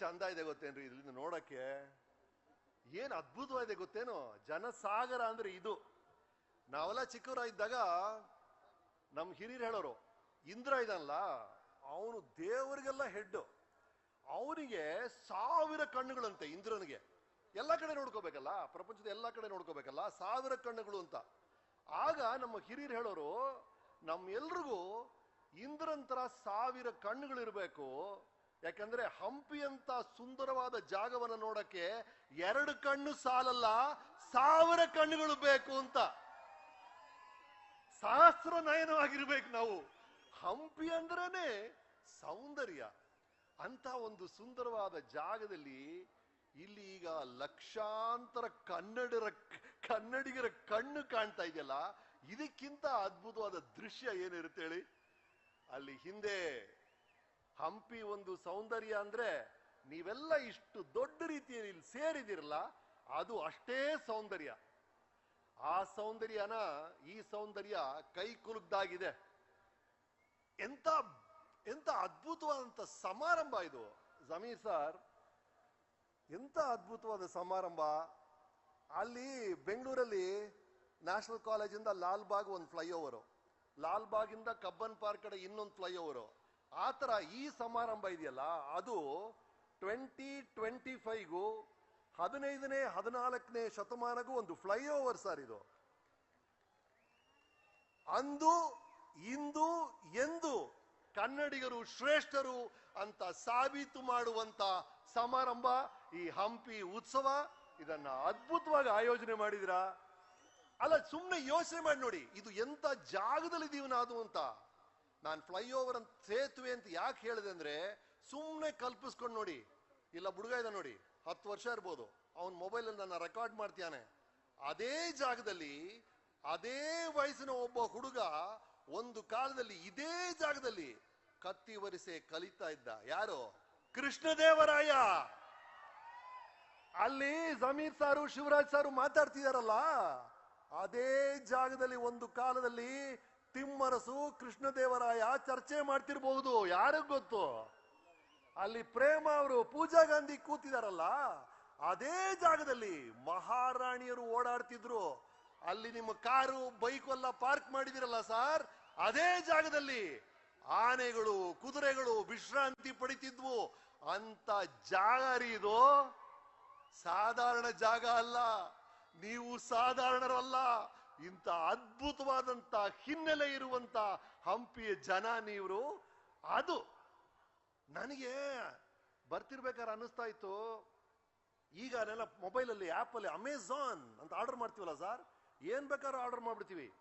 ಚಂದ ಇದೆ ಗೊತ್ತೇನ್ರಿ ಇದರಿಂದ ನೋಡಕ್ಕೆ? ಏನ್ ಅದ್ಭುತವಾಗಿದೆ ಗೊತ್ತೇನು ಜನಸಾಗರ ಅಂದ್ರೆ ಇದು. ನಾವೆಲ್ಲ ಚಿಕ್ಕವರಾಗಿದ್ದಾಗ ನಮ್ಮ ಹಿರಿಯರು ಹೇಳೋರು, ಇಂದ್ರ ಇದಲ್ಲ ಅವನು ದೇವರಿಗೆಲ್ಲ ಹೆಡ್ ಅವನಿಗೆ ಸಾವಿರ ಕಣ್ಣುಗಳಂತೆ ಇಂದ್ರನಿಗೆ. ಎಲ್ಲ ಕಡೆ ನೋಡ್ಕೋಬೇಕಲ್ಲ, ಪ್ರಪಂಚದ ಎಲ್ಲ ಕಡೆ ನೋಡ್ಕೋಬೇಕಲ್ಲ, ಸಾವಿರ ಕಣ್ಣುಗಳು ಅಂತ. ಆಗ ನಮ್ಮ ಹಿರಿಯರು ಹೇಳೋರು ನಮ್ಮೆಲ್ರಿಗೂ ಇಂದ್ರಂತರ ಸಾವಿರ ಕಣ್ಣುಗಳಿರ್ಬೇಕು. ಯಾಕಂದ್ರೆ ಹಂಪಿ ಅಂತ ಸುಂದರವಾದ ಜಾಗವನ್ನು ನೋಡಕ್ಕೆ ಎರಡು ಕಣ್ಣು ಸಾಲಲ್ಲ, ಸಾವಿರ ಕಣ್ಣುಗಳು ಬೇಕು ಅಂತ. ಸಹಸ್ರ ನಯನವಾಗಿರ್ಬೇಕು ನಾವು. ಹಂಪಿ ಅಂದ್ರೇನೆ ಸೌಂದರ್ಯ. ಅಂತ ಒಂದು ಸುಂದರವಾದ ಜಾಗದಲ್ಲಿ ಇಲ್ಲಿ ಈಗ ಲಕ್ಷಾಂತರ ಕನ್ನಡರ ಕನ್ನಡಿಗರ ಕಣ್ಣು ಕಾಣ್ತಾ ಇದೆಯಲ್ಲ, ಇದಕ್ಕಿಂತ ಅದ್ಭುತವಾದ ದೃಶ್ಯ ಏನಿರುತ್ತೆ ಹೇಳಿ? ಅಲ್ಲಿ ಹಿಂದೆ ಹಂಪಿ ಒಂದು ಸೌಂದರ್ಯ ಅಂದ್ರೆ ನೀವೆಲ್ಲ ಇಷ್ಟು ದೊಡ್ಡ ರೀತಿಯಲ್ಲಿ ಇಲ್ಲಿ ಸೇರಿದಿರಲ್ಲ, ಅದು ಅಷ್ಟೇ ಸೌಂದರ್ಯ. ಆ ಸೌಂದರ್ಯನ, ಈ ಸೌಂದರ್ಯ ಕೈ ಕುಲುಕ್ದಾಗಿದೆ ಎಂತ ಎಂತ ಅದ್ಭುತವಾದಂತ ಸಮಾರಂಭ ಇದು. ಜಮೀರ್ ಸರ್, ಎಂತ ಅದ್ಭುತವಾದ ಸಮಾರಂಭ. ಅಲ್ಲಿ ಬೆಂಗಳೂರಲ್ಲಿ ನ್ಯಾಷನಲ್ ಕಾಲೇಜಿಂದ ಲಾಲ್ಬಾಗ್ ಒಂದು ಫ್ಲೈಓವರು. ಲಾಲ್ಬಾಗಿಂದ ಕಬ್ಬನ್ ಪಾರ್ಕ್ ಕಡೆ ಇನ್ನೊಂದು ಫ್ಲೈಓವರು. ಆ ಥರ ಈ ಸಮಾರಂಭ ಇದೆಯಲ್ಲ, ಅದು ಟ್ವೆಂಟಿ ಟ್ವೆಂಟಿ ಫೈವ್ಗೂ ಹದಿನೈದನೇ, ಹದಿನಾಲ್ಕನೇ ಶತಮಾನಗೂ ಒಂದು ಫ್ಲೈಓವರ್ ಸರ್ ಇದು. ಅಂದು, ಇಂದು, ಎಂದು ಕನ್ನಡಿಗರು ಶ್ರೇಷ್ಠರು ಅಂತ ಸಾಬೀತು ಮಾಡುವಂತ ಸಮಾರಂಭ, ಈ ಹಂಪಿ ಉತ್ಸವ, ಇದನ್ನ ಅದ್ಭುತವಾಗಿ ಆಯೋಜನೆ ಮಾಡಿದಿರಾ? ಅಲ್ಲ ಸುಮ್ಮನೆ ಯೋಚನೆ ಮಾಡಿ ನೋಡಿ, ಇದು ಎಂತ ಜಾಗದಲ್ಲಿ ಇದೀವಿ ಅಂತ. ನಾನು ಫ್ಲೈಓವರ್ ಅಂತ ಸೇತುವೆ ಅಂತ ಯಾಕೆ ಹೇಳಿದೆ ಅಂದ್ರೆ ಸುಮ್ಮನೆ ಕಲ್ಪಿಸ್ಕೊಂಡು ನೋಡಿ. ಇಲ್ಲ, ಬುಡುಗ ಇದೆ ನೋಡಿ. ಹತ್ತು ವರ್ಷ ಇರ್ಬೋದು. ಅವನ್ ಮೊಬೈಲ್ ನನ್ನ ರೆಕಾರ್ಡ್ ಮಾಡ್ತಾನೆ ಅದೇ ಜಾಗದಲ್ಲಿ, ಅದೇ ವಯಸ್ಸಿನ ಒಬ್ಬ ಹುಡುಗ ಒಂದು ಕಾಲದಲ್ಲಿ ಇದೇ ಜಾಗದಲ್ಲಿ ಕತ್ತಿ ವರಿಸೆ ಕಲಿತಾ ಇದ್ದ. ಯಾರು? ಕೃಷ್ಣದೇವರಾಯ. ಅಲ್ಲಿ ಜಮೀರ್ ಸಾರು, ಶಿವರಾಜ್ ಸಾರು ಮಾತಾಡ್ತಿದಾರಲ್ಲ? ಅದೇ ಜಾಗದಲ್ಲಿ ಒಂದು ಕಾಲದಲ್ಲಿ ತಿಮ್ಮರಸು ಕೃಷ್ಣದೇವರಾಯ ಚರ್ಚೆ ಮಾಡ್ತಿರ್ಬಹುದು ಯಾರಿಗ್ ಗೊತ್ತು? ಅಲ್ಲಿ ಪ್ರೇಮ ಅವರು ಪೂಜಾ ಗಾಂಧಿ ಕೂತಿದಾರಲ್ಲ, ಅದೇ ಜಾಗದಲ್ಲಿ ಮಹಾರಾಣಿಯರು ಓಡಾಡ್ತಿದ್ರು. ಅಲ್ಲಿ ನಿಮ್ಮ ಕಾರು, ಬೈಕ್ ಎಲ್ಲ ಪಾರ್ಕ್ ಮಾಡಿದಿರಲ್ಲ ಸರ್, ಅದೇ ಜಾಗದಲ್ಲಿ ಆನೆಗಳು, ಕುದುರೆಗಳು ವಿಶ್ರಾಂತಿ ಪಡಿತಿದ್ವು. ಅಂತ ಜಾಗ ಇದು. ಸಾಧಾರಣ ಜಾಗ ಅಲ್ಲ. ನೀವು ಸಾಧಾರಣರಲ್ಲ. ಇಂಥ ಅದ್ಭುತವಾದಂತ ಹಿನ್ನೆಲೆ ಇರುವಂತ ಹಂಪಿಯ ಜನ ನೀವರು. ಅದು ನನಗೆ ಬರ್ತಿರ್ಬೇಕಾದ್ರೆ ಅನ್ನಿಸ್ತಾ ಇತ್ತು. ಈಗ ನೆಲ್ಲ ಮೊಬೈಲಲ್ಲಿ, ಆ್ಯಪಲ್ಲಿ ಅಮೆಝಾನ್ ಅಂತ ಆರ್ಡರ್ ಮಾಡ್ತೀವಲ್ಲ ಸರ್? ಏನ್ ಬೇಕಾದ್ರೂ ಆರ್ಡರ್ ಮಾಡ್ಬಿಡ್ತೀವಿ.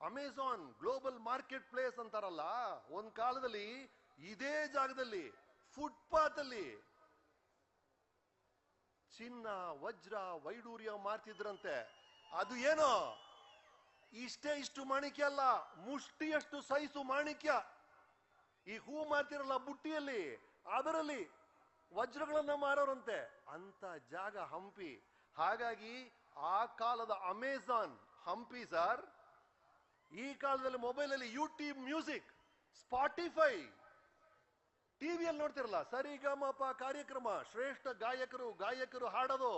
ಅಮೆಝಾನ್ ಗ್ಲೋಬಲ್ ಮಾರ್ಕೆಟ್ ಪ್ಲೇಸ್ ಅಂತಾರಲ್ಲ, ಒಂದು ಕಾಲದಲ್ಲಿ, ಇದೇ ಜಾಗದಲ್ಲಿ, ಫುಟ್ಪಾತಲ್ಲಿ ಚಿನ್ನ, ವಜ್ರ, ವೈಡೂರ್ಯ ಮಾರ್ತಿದ್ರಂತೆ. ಅದು ಏನೋ? ಇಷ್ಟೇ ಇಷ್ಟು ಮಾಣಿಕ್ಯ ಅಲ್ಲ, ಮುಷ್ಟಿಯಷ್ಟು ಸೈಸು ಮಾಣಿಕ್ಯ. ಈ ಹೂ ಮಾರ್ತಿರಲ್ಲ ಬುಟ್ಟಿಯಲ್ಲಿ, ಅದರಲ್ಲಿ ವಜ್ರಗಳನ್ನ ಮಾರೋರಂತೆ. ಅಂತ ಜಾಗ ಹಂಪಿ. ಹಾಗಾಗಿ ಆ ಕಾಲದ ಅಮೆಜಾನ್ ಹಂಪಿ ಸರ್, ಈ ಕಾಲದಲ್ಲಿ ಮೊಬೈಲ್ ಅಲ್ಲಿ ಯೂಟ್ಯೂಬ್ ಮ್ಯೂಸಿಕ್, ಸ್ಪಾಟಿಫೈ, ಟಿವಿಯಲ್ಲಿ ನೋಡ್ತಿರಲ್ಲ, ಸರಿಗಮಪ ಕಾರ್ಯಕ್ರಮ, ಶ್ರೇಷ್ಠ ಗಾಯಕರು ಗಾಯಕರು ಹಾಡೋದು.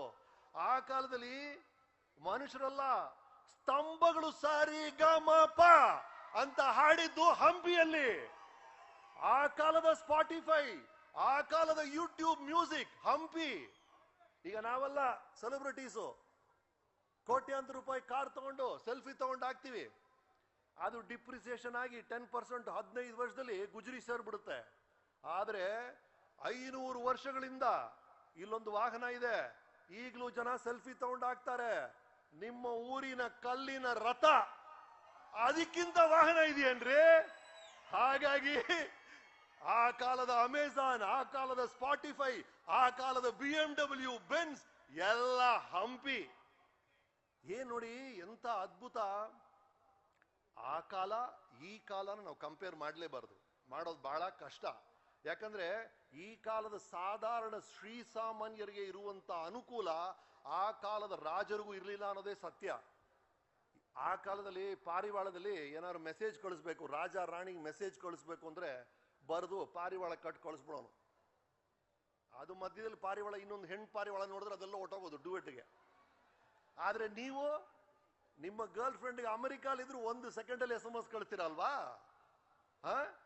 ಆ ಕಾಲದಲ್ಲಿ ಮನುಷ್ಯರಲ್ಲ ಸ್ತಂಭಗಳು ಸಾರಿ ಗಮಪ ಅಂತ ಹಾಡಿದ್ದು ಹಂಪಿಯಲ್ಲಿ. ಆ ಕಾಲದ ಸ್ಪಾಟಿಫೈ, ಆ ಕಾಲದ ಯೂಟ್ಯೂಬ್ ಮ್ಯೂಸಿಕ್ ಹಂಪಿ. ಈಗ ನಾವೆಲ್ಲ ಸೆಲೆಬ್ರಿಟೀಸು ಕೋಟ್ಯಾಂತರ ರೂಪಾಯಿ ಕಾರ್ ತಗೊಂಡು ಸೆಲ್ಫಿ ತಗೊಂಡು ಹಾಕ್ತಿವಿ. ಅದು ಡಿಪ್ರಿಸಿಯೇಷನ್ ಆಗಿ ಟೆನ್ ಪರ್ಸೆಂಟ್ ಹದಿನೈದು ವರ್ಷದಲ್ಲಿ ಗುಜರಿ ಸೇರ್ಬಿಡುತ್ತೆ. ಆದರೆ ಐನೂರು ವರ್ಷಗಳಿಂದ ಇಲ್ಲೊಂದು ವಾಹನ ಇದೆ, ಈಗಲೂ ಜನ ಸೆಲ್ಫಿ ತಗೊಂಡು ಹಾಕ್ತಾರೆ. ನಿಮ್ಮ ಊರಿನ ಕಲ್ಲಿನ ರಥ ಅದಕ್ಕಿಂತ ವಾಹನ ಇದೆಯೇನ್ರಿ? ಹಾಗಾಗಿ ಆ ಕಾಲದ ಅಮೆಜಾನ್, ಆ ಕಾಲದ ಸ್ಪಾಟಿಫೈ, ಆ ಕಾಲದ ಬಿ ಎಂ ಡಬ್ಲ್ಯೂ ಬೆನ್ಸ್ ಎಲ್ಲ ಹಂಪಿ. ಏನ್ ನೋಡಿ ಎಂತ ಅದ್ಭುತ. ಆ ಕಾಲ, ಈ ಕಾಲನ ನಾವು ಕಂಪೇರ್ ಮಾಡಲೇಬಾರ್ದು. ಮಾಡೋದು ಬಹಳ ಕಷ್ಟ. ಯಾಕಂದ್ರೆ ಈ ಕಾಲದ ಸಾಧಾರಣ ಶ್ರೀ ಸಾಮಾನ್ಯರಿಗೆ ಇರುವಂತ ಅನುಕೂಲ ಆ ಕಾಲದ ರಾಜರಿಗೂ ಇರಲಿಲ್ಲ ಅನ್ನೋದೇ ಸತ್ಯ. ಆ ಕಾಲದಲ್ಲಿ ಪಾರಿವಾಳದಲ್ಲಿ ಏನಾದ್ರು ಮೆಸೇಜ್ ಕಳಿಸ್ಬೇಕು, ರಾಜ ರಾಣಿಗೆ ಮೆಸೇಜ್ ಕಳಿಸ್ಬೇಕು ಅಂದ್ರೆ ಬರೆದು ಪಾರಿವಾಳ ಕಟ್ ಕಳಿಸ್ಬಿಡೋನು. ಅದು ಮಧ್ಯದಲ್ಲಿ ಪಾರಿವಾಳ, ಇನ್ನೊಂದು ಹೆಣ್ಣು ಪಾರಿವಾಳ ನೋಡಿದ್ರೆ ಅದೆಲ್ಲ ಒಟ್ಟೋಗೋದು ಡುವೆಟ್ಗೆ. ಆದ್ರೆ ನೀವು ನಿಮ್ಮ ಗರ್ಲ್ ಫ್ರೆಂಡ್ಗೆ ಅಮೆರಿಕಾಲಿದ್ರು ಒಂದು ಸೆಕೆಂಡಲ್ಲಿ ಎಸ್ ಎಂ ಎಸ್ ಕಳ್ತೀರಲ್ವಾ ಹ?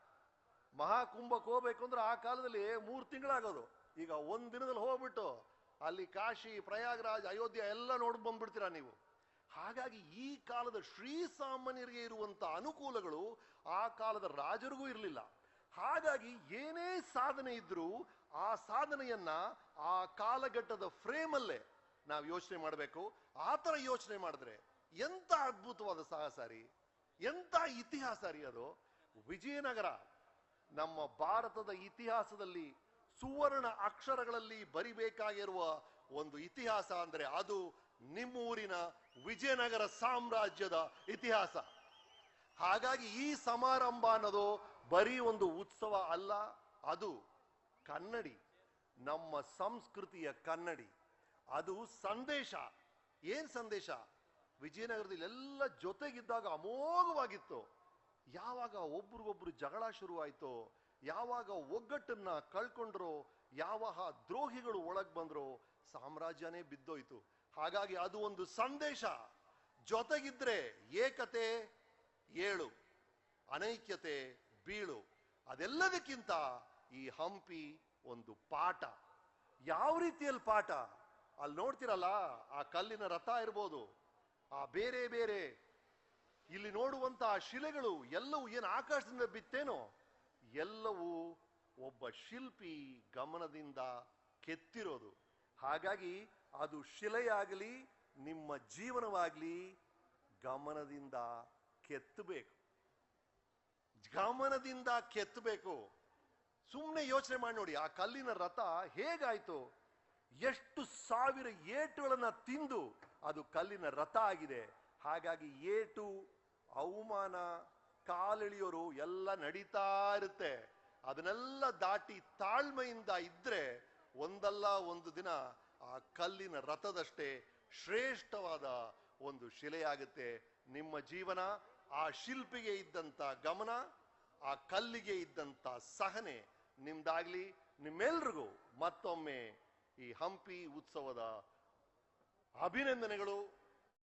ಮಹಾಕುಂಭಕ್ಕೆ ಹೋಗ್ಬೇಕು ಅಂದ್ರೆ ಆ ಕಾಲದಲ್ಲಿ ಮೂರು ತಿಂಗಳಾಗೋದು. ಈಗ ಒಂದ್ ದಿನದಲ್ಲಿ ಹೋಗ್ಬಿಟ್ಟು ಅಲ್ಲಿ ಕಾಶಿ, ಪ್ರಯಾಗ್ರಾಜ್, ಅಯೋಧ್ಯೆ ಎಲ್ಲ ನೋಡಿ ಬಂದ್ಬಿಡ್ತೀರಾ ನೀವು. ಹಾಗಾಗಿ ಈ ಕಾಲದ ಶ್ರೀ ಸಾಮಾನ್ಯರಿಗೆ ಇರುವಂತ ಅನುಕೂಲಗಳು ಆ ಕಾಲದ ರಾಜರಿಗೂ ಇರಲಿಲ್ಲ. ಹಾಗಾಗಿ ಏನೇ ಸಾಧನೆ ಇದ್ರೂ ಆ ಸಾಧನೆಯನ್ನ ಆ ಕಾಲಘಟ್ಟದ ಫ್ರೇಮಲ್ಲೇ ನಾವು ಯೋಚನೆ ಮಾಡಬೇಕು. ಆ ತರ ಯೋಚನೆ ಮಾಡಿದ್ರೆ ಎಂತ ಅದ್ಭುತವಾದ ಸಾಹಸ ರೀ? ಎಂತ ಇತಿಹಾಸ ರೀ ಅದು? ವಿಜಯನಗರ. ನಮ್ಮ ಭಾರತದ ಇತಿಹಾಸದಲ್ಲಿ ಸುವರ್ಣ ಅಕ್ಷರಗಳಲ್ಲಿ ಬರಿಬೇಕಾಗಿರುವ ಒಂದು ಇತಿಹಾಸ ಅಂದ್ರೆ ಅದು ನಿಮ್ಮೂರಿನ ವಿಜಯನಗರ ಸಾಮ್ರಾಜ್ಯದ ಇತಿಹಾಸ. ಹಾಗಾಗಿ ಈ ಸಮಾರಂಭ ಅನ್ನೋದು ಬರೀ ಒಂದು ಉತ್ಸವ ಅಲ್ಲ, ಅದು ಕನ್ನಡಿ, ನಮ್ಮ ಸಂಸ್ಕೃತಿಯ ಕನ್ನಡಿ. ಅದು ಸಂದೇಶ. ಏನ್ ಸಂದೇಶ? ವಿಜಯನಗರದಲ್ಲಿ ಎಲ್ಲ ಜೊತೆಗಿದ್ದಾಗ ಅಮೋಘವಾಗಿತ್ತು. ಯಾವಾಗ ಒಬ್ರಿಗೊಬ್ರು ಜಗಳ ಶುರುವಾಯ್ತೋ, ಯಾವಾಗ ಒಗ್ಗಟ್ಟನ್ನ ಕಳ್ಕೊಂಡ್ರೋ ಯಾವ ದ್ರೋಹಿಗಳು ಒಳಗ್ ಬಂದ್ರೋ ಸಾಮ್ರಾಜ್ಯನೇ ಬಿದ್ದೋಯ್ತು. ಹಾಗಾಗಿ ಅದು ಒಂದು ಸಂದೇಶ. ಜೊತೆಗಿದ್ರೆ ಏಕತೆ ಏಳು, ಅನೈಕ್ಯತೆ ಬೀಳು. ಅದೆಲ್ಲದಕ್ಕಿಂತ ಈ ಹಂಪಿ ಒಂದು ಪಾಠ. ಯಾವ ರೀತಿಯಲ್ಲಿ ಪಾಠ? ಅಲ್ಲಿ ನೋಡ್ತಿರಲ್ಲ, ಆ ಕಲ್ಲಿನ ರಥ ಇರ್ಬೋದು. ಆ ಬೇರೆ ಬೇರೆ ಇಲ್ಲಿ ನೋಡುವಂತಹ ಶಿಲೆಗಳು ಎಲ್ಲವೂ ಏನು ಆಕಾಶದಿಂದ ಬಿತ್ತೇನೋ ಎಲ್ಲವೂ ಒಬ್ಬ ಶಿಲ್ಪಿ ಗಮನದಿಂದ ಕೆತ್ತಿರೋದು. ಹಾಗಾಗಿ ಅದು ಶಿಲೆಯಾಗಲಿ, ನಿಮ್ಮ ಜೀವನವಾಗಲಿ ಗಮನದಿಂದ ಕೆತ್ತಬೇಕು. ಗಮನದಿಂದ ಕೆತ್ತಬೇಕು. ಸುಮ್ಮನೆ ಯೋಚನೆ ಮಾಡಿ ನೋಡಿ, ಆ ಕಲ್ಲಿನ ರಥ ಹೇಗಾಯ್ತು? ಎಷ್ಟು ಸಾವಿರ ಏಟುಗಳನ್ನ ತಿಂದು ಅದು ಕಲ್ಲಿನ ರಥ ಆಗಿದೆ. ಹಾಗಾಗಿ ಏಟು ಅವಮಾನ, ಕಾಲಿಳಿಯೋರು ಎಲ್ಲ ನಡೀತಾ ಇರುತ್ತೆ. ಅದನ್ನೆಲ್ಲ ದಾಟಿ ತಾಳ್ಮೆಯಿಂದ ಇದ್ರೆ ಒಂದಲ್ಲ ಒಂದು ದಿನ ಆ ಕಲ್ಲಿನ ರಥದಷ್ಟೇ ಶ್ರೇಷ್ಠವಾದ ಒಂದು ಶಿಲೆಯಾಗುತ್ತೆ. ನಿಮ್ಮ ಜೀವನ, ಆ ಶಿಲ್ಪಿಗೆ ಇದ್ದಂತ ಗಮನ, ಆ ಕಲ್ಲಿಗೆ ಇದ್ದಂತ ಸಹನೆ ನಿಮ್ದಾಗ್ಲಿ. ನಿಮ್ಮೆಲ್ರಿಗೂ ಮತ್ತೊಮ್ಮೆ ಈ ಹಂಪಿ ಉತ್ಸವದ ಅಭಿನಂದನೆಗಳು.